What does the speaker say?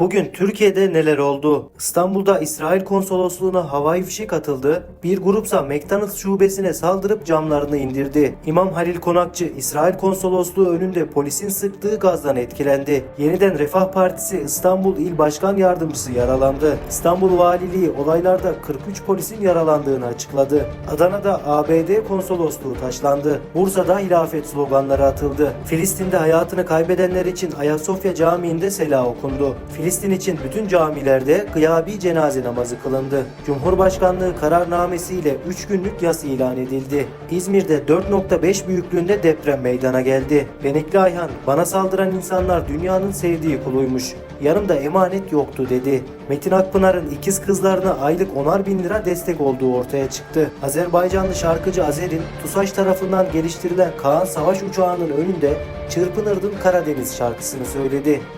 Bugün Türkiye'de neler oldu? İstanbul'da İsrail konsolosluğuna havai fişek atıldı. Bir grupsa McDonald's şubesine saldırıp camlarını indirdi. İmam Halil Konakçı İsrail konsolosluğu önünde polisin sıktığı gazdan etkilendi. Yeniden Refah Partisi İstanbul İl Başkan Yardımcısı yaralandı. İstanbul Valiliği olaylarda 43 polisin yaralandığını açıkladı. Adana'da ABD konsolosluğu taşlandı. Bursa'da hilafet sloganları atıldı. Filistin'de hayatını kaybedenler için Ayasofya Camii'nde sela okundu. Filistin için bütün camilerde gıyabi cenaze namazı kılındı. Cumhurbaşkanlığı kararnamesiyle 3 günlük yas ilan edildi. İzmir'de 4.5 büyüklüğünde deprem meydana geldi. Benikli Ayhan, bana saldıran insanlar dünyanın sevdiği kuluymuş. Yanımda emanet yoktu dedi. Metin Akpınar'ın ikiz kızlarına aylık 10'ar bin lira destek olduğu ortaya çıktı. Azerbaycanlı şarkıcı Azer'in TUSAŞ tarafından geliştirilen Kaan Savaş uçağının önünde Çırpınırdım Karadeniz şarkısını söyledi.